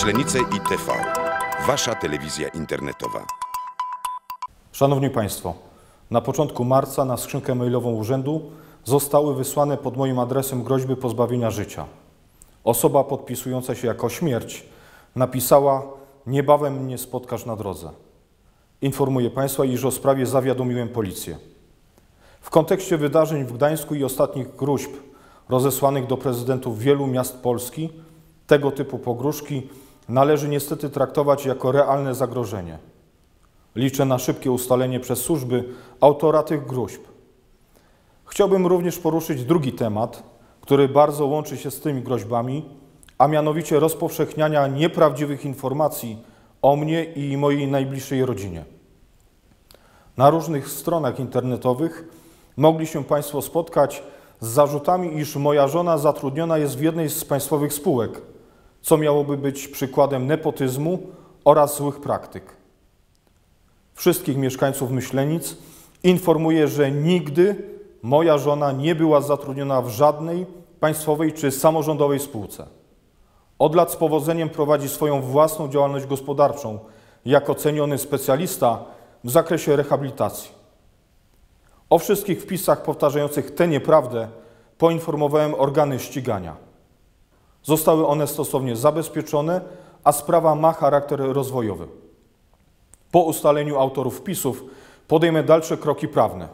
Myślenice i TV. Wasza telewizja internetowa. Szanowni Państwo, na początku marca na skrzynkę mailową urzędu zostały wysłane pod moim adresem groźby pozbawienia życia. Osoba podpisująca się jako śmierć napisała: Niebawem mnie spotkasz na drodze. Informuję Państwa, iż o sprawie zawiadomiłem policję. W kontekście wydarzeń w Gdańsku i ostatnich gruźb rozesłanych do prezydentów wielu miast Polski, tego typu pogróżki należy niestety traktować jako realne zagrożenie. Liczę na szybkie ustalenie przez służby autora tych gruźb. Chciałbym również poruszyć drugi temat, który bardzo łączy się z tymi groźbami, a mianowicie rozpowszechniania nieprawdziwych informacji o mnie i mojej najbliższej rodzinie. Na różnych stronach internetowych mogli się Państwo spotkać z zarzutami, iż moja żona zatrudniona jest w jednej z państwowych spółek, co miałoby być przykładem nepotyzmu oraz złych praktyk. Wszystkich mieszkańców Myślenic informuję, że nigdy moja żona nie była zatrudniona w żadnej państwowej czy samorządowej spółce. Od lat z powodzeniem prowadzi swoją własną działalność gospodarczą jako ceniony specjalista w zakresie rehabilitacji. O wszystkich wpisach powtarzających tę nieprawdę poinformowałem organy ścigania. Zostały one stosownie zabezpieczone, a sprawa ma charakter rozwojowy. Po ustaleniu autorów wpisów podejmę dalsze kroki prawne.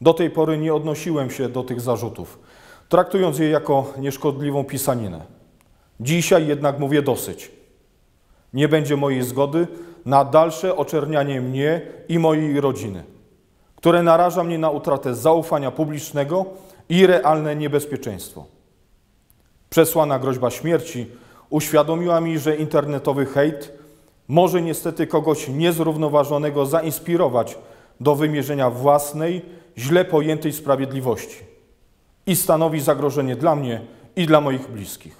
Do tej pory nie odnosiłem się do tych zarzutów, traktując je jako nieszkodliwą pisaninę. Dzisiaj jednak mówię dosyć. Nie będzie mojej zgody na dalsze oczernianie mnie i mojej rodziny, które naraża mnie na utratę zaufania publicznego i realne niebezpieczeństwo. Przesłana groźba śmierci uświadomiła mi, że internetowy hejt może niestety kogoś niezrównoważonego zainspirować do wymierzenia własnej, źle pojętej sprawiedliwości i stanowi zagrożenie dla mnie i dla moich bliskich.